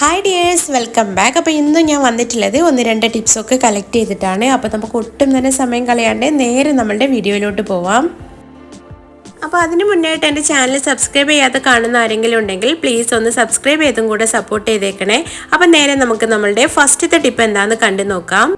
Hi dears welcome back അപ്പോൾ ഇന്ന് ഞാൻ വന്നിട്ടുള്ളത് ഒന്ന് രണ്ട് ടിപ്സൊക്കെ കളക്ട് ചെയ്തിട്ടാണ്. അപ്പോൾ നമുക്ക് ഒട്ടും തന്നെ സമയം കളയാണ്ട് നേരെ നമ്മളുടെ വീഡിയോയിലോട്ട് പോവാം. അപ്പോൾ അതിന് മുന്നായിട്ട് എന്റെ ചാനൽ സബ്സ്ക്രൈബ് ചെയ്യാതെ കാണുന്ന ആരെങ്കിലും ഉണ്ടെങ്കിൽ പ്ലീസ് ഒന്ന് സബ്സ്ക്രൈബ് ചെയ്തും കൂടെ സപ്പോർട്ട് ചെയ്തേക്കണേ. അപ്പോൾ നേരെ നമുക്ക് നമ്മളുടെ ഫസ്റ്റത്തെ ടിപ്പ് എന്താണെന്ന് കണ്ടു നോക്കാം.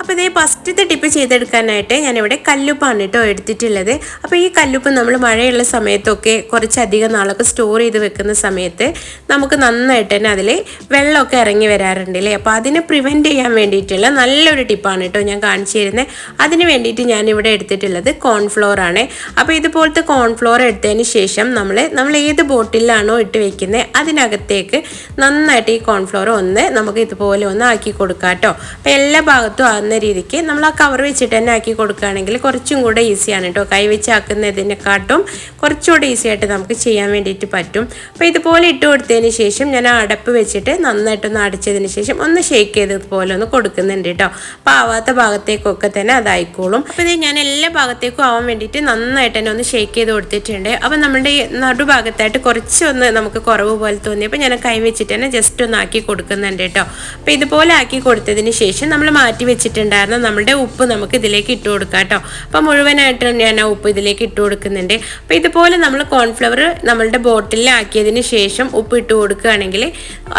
അപ്പോൾ ഇതേ ഫസ്റ്റത്തെ ടിപ്പ് ചെയ്തെടുക്കാനായിട്ട് ഞാനിവിടെ കല്ലുപ്പാണ് കേട്ടോ എടുത്തിട്ടുള്ളത്. അപ്പോൾ ഈ കല്ലുപ്പ് നമ്മൾ മഴയുള്ള സമയത്തൊക്കെ കുറച്ചധികം നാളൊക്കെ സ്റ്റോർ ചെയ്ത് വെക്കുന്ന സമയത്ത് നമുക്ക് നന്നായിട്ട് തന്നെ അതിൽ വെള്ളമൊക്കെ ഇറങ്ങി വരാറുണ്ട് അല്ലേ? അപ്പോൾ അതിനെ പ്രിവെന്റ് ചെയ്യാൻ വേണ്ടിയിട്ടുള്ള നല്ലൊരു ടിപ്പാണ് കേട്ടോ ഞാൻ കാണിച്ചു തരുന്നത് അതിന് വേണ്ടിയിട്ട് ഞാനിവിടെ എടുത്തിട്ടുള്ളത് കോൺഫ്ലോർ ആണ്. അപ്പോൾ ഇതുപോലത്തെ കോൺഫ്ലോർ എടുത്തതിന് ശേഷം നമ്മൾ നമ്മൾ ഏത് ബോട്ടിലാണോ ഇട്ട് വെക്കുന്നത് അതിനകത്തേക്ക് നന്നായിട്ട് ഈ കോൺഫ്ലോർ ഒന്ന് നമുക്ക് ഇതുപോലെ ഒന്ന് ആക്കി കൊടുക്കാം കേട്ടോ അപ്പോൾ എല്ലാ ഭാഗത്തും ആകുന്ന രീതിക്ക് നമ്മൾ ആ കവർ വെച്ചിട്ട് തന്നെ ആക്കി കൊടുക്കുകയാണെങ്കിൽ കുറച്ചും കൂടെ ഈസിയാണ് കേട്ടോ കൈ വെച്ച് ആക്കുന്നതിനെക്കാട്ടും കുറച്ചുകൂടെ ഈസി ആയിട്ട് നമുക്ക് ചെയ്യാൻ വേണ്ടിയിട്ട് പറ്റും. അപ്പോൾ ഇതുപോലെ ഇട്ട് കൊടുത്തതിന് ശേഷം ഞാൻ ആ അടപ്പ് വെച്ചിട്ട് നന്നായിട്ടൊന്ന് അടിച്ചതിന് ശേഷം ഒന്ന് ഷേക്ക് ചെയ്തതുപോലെ ഒന്ന് കൊടുക്കുന്നുണ്ട് കേട്ടോ അപ്പോൾ ആവാത്ത ഭാഗത്തേക്കൊക്കെ തന്നെ അതായിക്കോളും. അപ്പോൾ ഇത് ഞാൻ എല്ലാ ഭാഗത്തേക്കും ആവാൻ വേണ്ടിയിട്ട് നന്നായിട്ട് തന്നെ ഒന്ന് ഷേക്ക് ചെയ്ത് കൊടുത്തിട്ടുണ്ട്. അപ്പോൾ നമ്മുടെ ഈ നടുഭാഗത്തായിട്ട് കുറച്ചൊന്ന് നമുക്ക് കുറവ് പോലെ തോന്നിയപ്പോൾ ഞാൻ കൈ വെച്ചിട്ട് തന്നെ ജസ്റ്റ് ഒന്ന് ആക്കി കൊടുക്കുന്നുണ്ട് കേട്ടോ. അപ്പോൾ ഇതുപോലെ ആക്കി കൊടുത്തതിന് ശേഷം നമ്മൾ മാറ്റി വെച്ചിട്ടുണ്ടായിരുന്ന നമ്മുടെ ഉപ്പ് നമുക്ക് ഇതിലേക്ക് ഇട്ട് കൊടുക്കാം കേട്ടോ. അപ്പോൾ മുഴുവനായിട്ട് ഞാൻ ആ ഉപ്പ് ഇതിലേക്ക് ഇട്ട് കൊടുക്കുന്നുണ്ട്. അപ്പോൾ ഇതുപോലെ നമ്മൾ കോൺഫ്ലവർ നമ്മളുടെ ബോട്ടിലാക്കിയതിന് ശേഷം ഉപ്പ് ഇട്ട് കൊടുക്കുകയാണെങ്കിൽ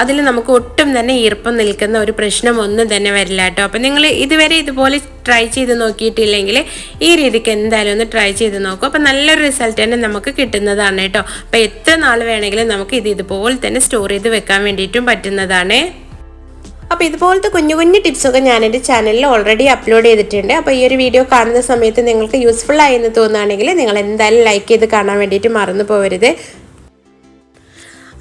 അതിൽ നമുക്ക് ഒട്ടും തന്നെ ഈർപ്പം നിൽക്കുന്ന ഒരു പ്രശ്നം ഒന്നും തന്നെ വരില്ല കേട്ടോ. അപ്പോൾ നിങ്ങൾ ഇതുവരെ ഇതുപോലെ ട്രൈ ചെയ്ത് നോക്കിയിട്ടില്ലെങ്കിൽ ഈ രീതിക്ക് എന്തായാലും ഒന്ന് ട്രൈ ചെയ്ത് നോക്കും. അപ്പോൾ നല്ലൊരു റിസൾട്ട് തന്നെ നമുക്ക് കിട്ടുന്നതാണ് കേട്ടോ. അപ്പോൾ എത്ര നാൾ വേണമെങ്കിലും നമുക്ക് ഇത് ഇതുപോലെ തന്നെ സ്റ്റോർ ചെയ്ത് വെക്കാൻ വേണ്ടിയിട്ടും പറ്റുന്നതാണ്. അപ്പോൾ ഇതുപോലത്തെ കുഞ്ഞു കുഞ്ഞു ടിപ്സൊക്കെ ഞാൻ എന്റെ ചാനലിൽ ഓൾറെഡി അപ്ലോഡ് ചെയ്തിട്ടുണ്ട്. അപ്പോൾ ഈ ഒരു വീഡിയോ കാണുന്ന സമയത്ത് നിങ്ങൾക്ക് യൂസ്ഫുൾ ആയി എന്ന് തോന്നുകയാണെങ്കിൽ നിങ്ങൾ എന്തായാലും ലൈക്ക് ചെയ്ത് കാണാൻ വേണ്ടിയിട്ട് മറന്നു പോകരുത്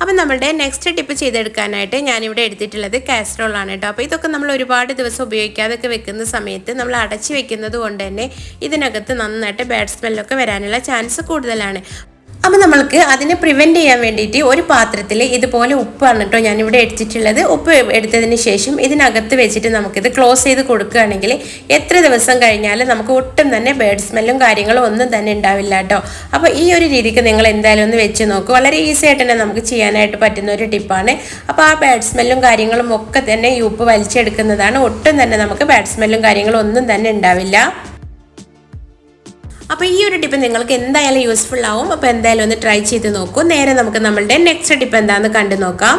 അപ്പം നമ്മളുടെ നെക്സ്റ്റ് ടിപ്പ് ചെയ്തെടുക്കാനായിട്ട് ഞാനിവിടെ എടുത്തിട്ടുള്ളത് കാസ്ട്രോൾ ആണ് കേട്ടോ. അപ്പോൾ ഇതൊക്കെ നമ്മൾ ഒരുപാട് ദിവസം ഉപയോഗിക്കാതൊക്കെ വെക്കുന്ന സമയത്ത് നമ്മൾ അടച്ചു വെക്കുന്നത് കൊണ്ട് തന്നെ ഇതിനകത്ത് നന്നായിട്ട് ബാഡ് സ്മെല്ലൊക്കെ വരാനുള്ള ചാൻസ് കൂടുതലാണ്. അപ്പോൾ നമ്മൾക്ക് അതിനെ പ്രിവെന്റ് ചെയ്യാൻ വേണ്ടിയിട്ട് ഒരു പാത്രത്തിൽ ഇതുപോലെ ഉപ്പാണ് കേട്ടോ ഞാനിവിടെ എടുത്തിട്ടുള്ളത്. ഉപ്പ് എടുത്തതിന് ശേഷം ഇതിനകത്ത് വെച്ചിട്ട് നമുക്കിത് ക്ലോസ് ചെയ്ത് കൊടുക്കുകയാണെങ്കിൽ എത്ര ദിവസം കഴിഞ്ഞാലും നമുക്ക് ഒട്ടും തന്നെ ബേഡ് സ്മെല്ലും കാര്യങ്ങളും ഒന്നും തന്നെ ഉണ്ടാവില്ല കേട്ടോ അപ്പോൾ ഈ ഒരു രീതിക്ക് നിങ്ങൾ എന്തായാലും ഒന്ന് വെച്ച് നോക്കുക വളരെ ഈസി ആയിട്ട് തന്നെ നമുക്ക് ചെയ്യാനായിട്ട് പറ്റുന്ന ഒരു ടിപ്പാണ് അപ്പോൾ ആ ബാഡ് സ്മെല്ലും കാര്യങ്ങളും ഒക്കെ തന്നെ ഈ ഉപ്പ് വലിച്ചെടുക്കുന്നതാണ്. ഒട്ടും തന്നെ നമുക്ക് ബാഡ് സ്മെല്ലും കാര്യങ്ങളും ഒന്നും തന്നെ ഉണ്ടാവില്ല. അപ്പോൾ ഈ ഒരു ടിപ്പ് നിങ്ങൾക്ക് എന്തായാലും യൂസ്ഫുൾ ആവും. അപ്പോൾ എന്തായാലും ഒന്ന് ട്രൈ ചെയ്ത് നോക്കൂ. നേരെ നമുക്ക് നമ്മളുടെ നെക്സ്റ്റ് ടിപ്പ് എന്താണെന്ന് കണ്ടു നോക്കാം.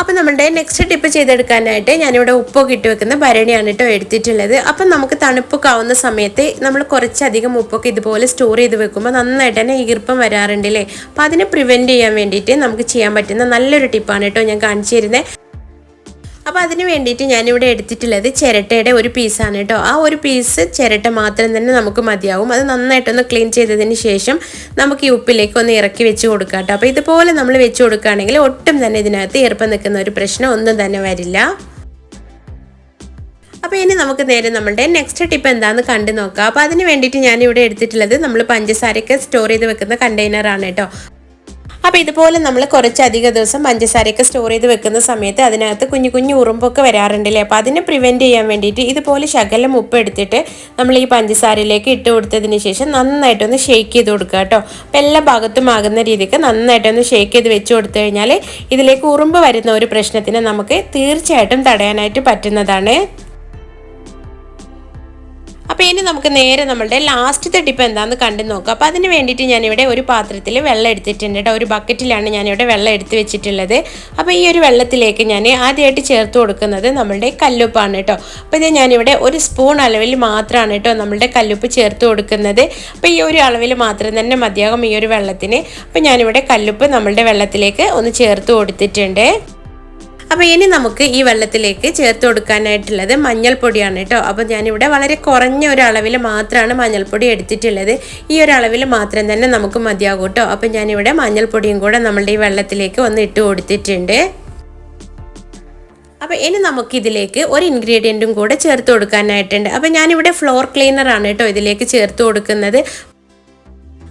അപ്പോൾ നമ്മുടെ നെക്സ്റ്റ് ടിപ്പ് ചെയ്തെടുക്കാനായിട്ട് ഞാനിവിടെ ഉപ്പൊക്കെ ഇട്ട് വെക്കുന്ന ഭരണിയാണ് കേട്ടോ എടുത്തിട്ടുള്ളത്. അപ്പം നമുക്ക് തണുപ്പൊക്കെ ആവുന്ന സമയത്ത് നമ്മൾ കുറച്ചധികം ഉപ്പൊക്കെ ഇതുപോലെ സ്റ്റോർ ചെയ്ത് വെക്കുമ്പോൾ നന്നായിട്ട് തന്നെ ഈർപ്പം വരാറുണ്ട് അല്ലേ അപ്പം അതിനെ പ്രിവെന്റ് ചെയ്യാൻ വേണ്ടിയിട്ട് നമുക്ക് ചെയ്യാൻ പറ്റുന്ന നല്ലൊരു ടിപ്പാണ് കേട്ടോ ഞാൻ കാണിച്ചു തരുന്നത് അപ്പോൾ അതിന് വേണ്ടിയിട്ട് ഞാനിവിടെ എടുത്തിട്ടുള്ളത് ചിരട്ടയുടെ ഒരു പീസാണ് കേട്ടോ. ആ ഒരു പീസ് ചിരട്ട മാത്രം തന്നെ നമുക്ക് മതിയാവും. അത് നന്നായിട്ടൊന്ന് ക്ലീൻ ചെയ്തതിന് ശേഷം നമുക്ക് ഈ ഉപ്പിലേക്ക് ഒന്ന് ഇറക്കി വെച്ച് കൊടുക്കാം കേട്ടോ. അപ്പോൾ ഇതുപോലെ നമ്മൾ വെച്ച് കൊടുക്കുകയാണെങ്കിൽ ഒട്ടും തന്നെ ഇതിനകത്ത് ഈർപ്പം നിൽക്കുന്ന ഒരു പ്രശ്നം ഒന്നും തന്നെ വരില്ല. അപ്പോൾ ഇനി നമുക്ക് നേരെ നമ്മുടെ നെക്സ്റ്റ് ടിപ്പ് എന്താണെന്ന് കണ്ടു നോക്കാം. അപ്പോൾ അതിന് വേണ്ടിയിട്ട് ഞാനിവിടെ എടുത്തിട്ടുള്ളത് നമ്മൾ പഞ്ചസാരയൊക്കെ സ്റ്റോർ ചെയ്ത് വെക്കുന്ന കണ്ടെയ്നറാണ് കേട്ടോ. അപ്പോൾ ഇതുപോലെ നമ്മൾ കുറച്ചധികം ദിവസം പഞ്ചസാരയൊക്കെ സ്റ്റോർ ചെയ്ത് വെക്കുന്ന സമയത്ത് അതിനകത്ത് കുഞ്ഞു കുഞ്ഞു ഉറുമ്പൊക്കെ വരാറുണ്ടല്ലേ? അപ്പോൾ അതിനെ പ്രിവെന്റ് ചെയ്യാൻ വേണ്ടിയിട്ട് ഇതുപോലെ ശകലം ഉപ്പ് എടുത്തിട്ട് നമ്മൾ ഈ പഞ്ചസാരയിലേക്ക് ഇട്ട് കൊടുത്തതിന് ശേഷം നന്നായിട്ടൊന്ന് ഷേക്ക് ചെയ്ത് കൊടുക്കുക കേട്ടോ. അപ്പോൾ എല്ലാ ഭാഗത്തും ആകുന്ന രീതിക്ക് നന്നായിട്ടൊന്ന് ഷേക്ക് ചെയ്ത് വെച്ച് കൊടുത്തു കഴിഞ്ഞാൽ ഇതിലേക്ക് ഉറുമ്പ് വരുന്ന ഒരു പ്രശ്നത്തിന് നമുക്ക് തീർച്ചയായിട്ടും തടയാനായിട്ട് പറ്റുന്നതാണ്. അപ്പോൾ ഇനി നമുക്ക് നേരെ നമ്മളുടെ ലാസ്റ്റത്തെ ടിപ്പ് എന്താണെന്ന് കണ്ടു നോക്കാം. അപ്പോൾ അതിന് വേണ്ടിയിട്ട് ഞാനിവിടെ ഒരു പാത്രത്തിൽ വെള്ളം എടുത്തിട്ടുണ്ട് കേട്ടോ. ഒരു ബക്കറ്റിലാണ് ഞാനിവിടെ വെള്ളം എടുത്ത് വെച്ചിട്ടുള്ളത്. അപ്പോൾ ഈ ഒരു വെള്ളത്തിലേക്ക് ഞാൻ ആദ്യമായിട്ട് ചേർത്ത് കൊടുക്കുന്നത് നമ്മളുടെ കല്ലുപ്പാണ് കേട്ടോ. അപ്പോൾ ഇത് ഞാനിവിടെ ഒരു സ്പൂൺ അളവിൽ മാത്രമാണ് കേട്ടോ നമ്മളുടെ കല്ലുപ്പ് ചേർത്ത് കൊടുക്കുന്നത്. അപ്പോൾ ഈ ഒരു അളവിൽ മാത്രം തന്നെ മതിയാകും ഈ ഒരു വെള്ളത്തിന്. അപ്പോൾ ഞാനിവിടെ കല്ലുപ്പ് നമ്മളുടെ വെള്ളത്തിലേക്ക് ഒന്ന് ചേർത്ത് കൊടുത്തിട്ടുണ്ട്. അപ്പോൾ ഇനി നമുക്ക് ഈ വെള്ളത്തിലേക്ക് ചേർത്ത് കൊടുക്കാനായിട്ടുള്ളത് മഞ്ഞൾപ്പൊടിയാണ് കേട്ടോ. അപ്പോൾ ഞാനിവിടെ വളരെ കുറഞ്ഞ ഒരു മാത്രമാണ് മഞ്ഞൾപ്പൊടി എടുത്തിട്ടുള്ളത്. ഈ ഒരു മാത്രം തന്നെ നമുക്ക് മതിയാകും കേട്ടോ. അപ്പോൾ ഞാനിവിടെ മഞ്ഞൾപ്പൊടിയും കൂടെ നമ്മളുടെ ഈ വെള്ളത്തിലേക്ക് ഒന്ന് ഇട്ട് കൊടുത്തിട്ടുണ്ട്. അപ്പോൾ ഇനി നമുക്ക് ഇതിലേക്ക് ഒരു ഇൻഗ്രീഡിയന്റും കൂടെ ചേർത്ത് കൊടുക്കാനായിട്ടുണ്ട്. അപ്പോൾ ഞാനിവിടെ ഫ്ലോർ ക്ലീനറാണ് കേട്ടോ ഇതിലേക്ക് ചേർത്ത് കൊടുക്കുന്നത്.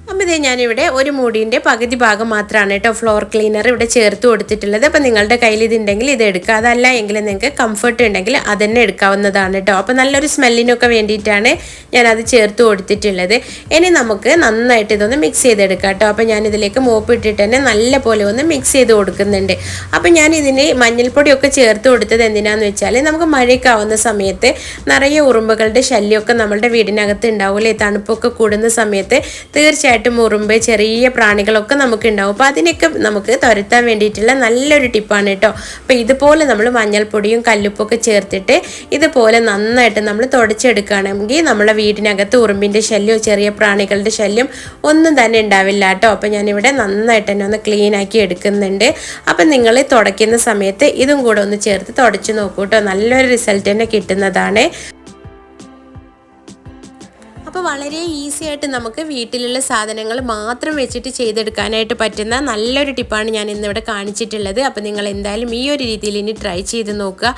അപ്പോൾ ഇതേ ഞാനിവിടെ ഒരു മുടീന്റെ പകുതി ഭാഗം മാത്രമാണ് കേട്ടോ ഫ്ലോർ ക്ലീനർ ഇവിടെ ചേർത്ത് കൊടുത്തിട്ടുള്ളത്. അപ്പോൾ നിങ്ങളുടെ കയ്യിൽ ഇതുണ്ടെങ്കിൽ ഇത് എടുക്കുക. അതല്ല എങ്കിൽ നിങ്ങൾക്ക് കംഫർട്ട് ഉണ്ടെങ്കിൽ അതന്നെ എടുക്കാവുന്നതാണ് കേട്ടോ. അപ്പോൾ നല്ലൊരു സ്മെല്ലിനൊക്കെ വേണ്ടിയിട്ടാണ് ഞാനത് ചേർത്ത് കൊടുത്തിട്ടുള്ളത്. ഇനി നമുക്ക് നന്നായിട്ട് ഇതൊന്ന് മിക്സ് ചെയ്തെടുക്കാം കേട്ടോ. അപ്പോൾ ഞാനിതിലേക്ക് മോപ്പ് ഇട്ടിട്ട് തന്നെ നല്ല പോലെ ഒന്ന് മിക്സ് ചെയ്ത് കൊടുക്കുന്നുണ്ട്. അപ്പോൾ ഞാൻ ഇതിന് മഞ്ഞൾപ്പൊടിയൊക്കെ ചേർത്ത് കൊടുത്തത് എന്തിനാന്ന് വെച്ചാൽ നമുക്ക് മഴയൊക്കെ സമയത്ത് നിറയെ ഉറുമ്പുകളുടെ ശല്യമൊക്കെ നമ്മളുടെ വീടിനകത്ത് ഉണ്ടാവില്ലേ തണുപ്പൊക്കെ കൂടുന്ന സമയത്ത് തീർച്ചയായിട്ടും ഉറുമ്പ് ചെറിയ പ്രാണികളൊക്കെ നമുക്ക് ഉണ്ടാവും അപ്പോൾ അതിനൊക്കെ നമുക്ക് തുരത്താൻ വേണ്ടിയിട്ടുള്ള നല്ലൊരു ടിപ്പാണ് കേട്ടോ. അപ്പോൾ ഇതുപോലെ നമ്മൾ മഞ്ഞൾപ്പൊടിയും കല്ലുപ്പൊക്കെ ചേർത്തിട്ട് ഇതുപോലെ നന്നായിട്ട് നമ്മൾ തുടച്ചെടുക്കുകയാണെങ്കിൽ നമ്മളെ വീടിനകത്ത് ഉറുമ്പിന്റെ ശല്യമോ ചെറിയ പ്രാണികളുടെ ശല്യം ഒന്നും തന്നെ ഉണ്ടാവില്ല കേട്ടോ. അപ്പോൾ ഞാനിവിടെ നന്നായിട്ട് തന്നെ ഒന്ന് ക്ലീൻ ആക്കി എടുക്കുന്നുണ്ട്. അപ്പം നിങ്ങൾ തുടയ്ക്കുന്ന സമയത്ത് ഇതും കൂടെ ഒന്ന് ചേർത്ത് തുടച്ച് നോക്കൂ കേട്ടോ. നല്ലൊരു റിസൾട്ട് തന്നെ കിട്ടുന്നതാണ്. അപ്പോൾ വളരെ ഈസി ആയിട്ട് നമുക്ക് വീട്ടിലുള്ള സാധനങ്ങൾ മാത്രം വെച്ചിട്ട് ചെയ്തെടുക്കാനായിട്ട് പറ്റുന്ന നല്ലൊരു ടിപ്പാണ് ഞാൻ ഇന്നിവിടെ കാണിച്ചിട്ടുള്ളത്. അപ്പോൾ നിങ്ങൾ എന്തായാലും ഈ ഒരു രീതിയിൽ ഇനി ട്രൈ ചെയ്ത് നോക്കുക.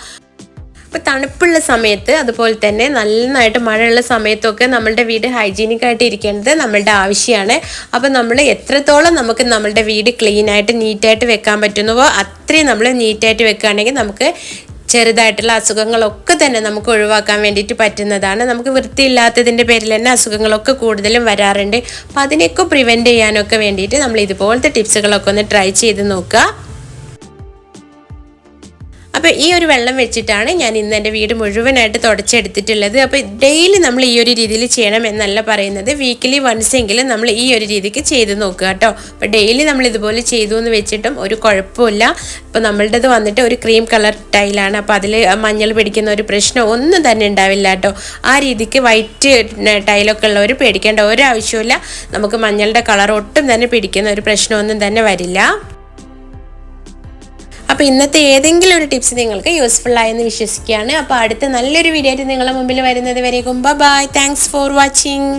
അപ്പോൾ തണുപ്പുള്ള സമയത്ത് അതുപോലെ തന്നെ നന്നായിട്ട് മഴയുള്ള സമയത്തൊക്കെ നമ്മളുടെ വീട് ഹൈജീനിക് ആയിട്ട് ഇരിക്കേണ്ടത് നമ്മളുടെ ആവശ്യമാണ് അപ്പോൾ നമ്മൾ എത്രത്തോളം നമുക്ക് നമ്മളുടെ വീട് ക്ലീൻ ആയിട്ട് നീറ്റായിട്ട് വെക്കാൻ പറ്റുന്നുവോ അത്രയും നമ്മൾ നീറ്റായിട്ട് വെക്കുകയാണെങ്കിൽ നമുക്ക് ചെറുതായിട്ടുള്ള അസുഖങ്ങളൊക്കെ തന്നെ നമുക്ക് ഒഴിവാക്കാൻ വേണ്ടിയിട്ട് പറ്റുന്നതാണ്. നമുക്ക് വൃത്തിയില്ലാത്തതിന്റെ പേരിൽ തന്നെ അസുഖങ്ങളൊക്കെ കൂടുതലും വരാറുണ്ട്. അപ്പോൾ അതിനെയൊക്കെ പ്രിവെന്റ് ചെയ്യാനൊക്കെ വേണ്ടിയിട്ട് നമ്മൾ ഇതുപോലത്തെ ടിപ്സുകളൊക്കെ ഒന്ന് ട്രൈ ചെയ്ത് നോക്കുക. അപ്പോൾ ഈ ഒരു വെള്ളം വെച്ചിട്ടാണ് ഞാൻ ഇന്ന് എന്റെ വീട് മുഴുവനായിട്ട് തുടച്ചെടുത്തിട്ടുള്ളത്. അപ്പോൾ ഡെയിലി നമ്മൾ ഈ ഒരു രീതിയിൽ ചെയ്യണം എന്നല്ല പറയുന്നത്. വീക്കിലി വൺസ് എങ്കിലും നമ്മൾ ഈ ഒരു രീതിക്ക് ചെയ്ത് നോക്കുക കേട്ടോ. അപ്പോൾ ഡെയിലി നമ്മൾ ഇതുപോലെ ചെയ്തു എന്ന് വെച്ചിട്ടും ഒരു കുഴപ്പമില്ല. അപ്പോൾ നമ്മളുടേത് വന്നിട്ട് ഒരു ക്രീം കളർ ടൈലാണ് അപ്പോൾ അതിൽ മഞ്ഞൾ പിടിക്കുന്ന ഒരു പ്രശ്നം ഒന്നും തന്നെ ഉണ്ടാവില്ല കേട്ടോ. ആ രീതിക്ക് വൈറ്റ് ടൈലൊക്കെ ഉള്ളവർ പേടിക്കേണ്ട ഒരാവശ്യമില്ല നമുക്ക് മഞ്ഞളുടെ കളർ ഒട്ടും തന്നെ പിടിക്കുന്ന ഒരു പ്രശ്നമൊന്നും തന്നെ വരില്ല. അപ്പോൾ ഇന്നത്തെ ഏതെങ്കിലും ഒരു ടിപ്സ് നിങ്ങൾക്ക് യൂസ്ഫുൾ ആയെന്ന് വിശ്വസിക്കുകയാണ്. അപ്പോൾ അടുത്ത നല്ലൊരു വീഡിയോ ആയിട്ട് നിങ്ങളുടെ മുമ്പിൽ വരുന്നത് വരേക്കും ബൈ താങ്ക്സ് ഫോർ വാച്ചിങ്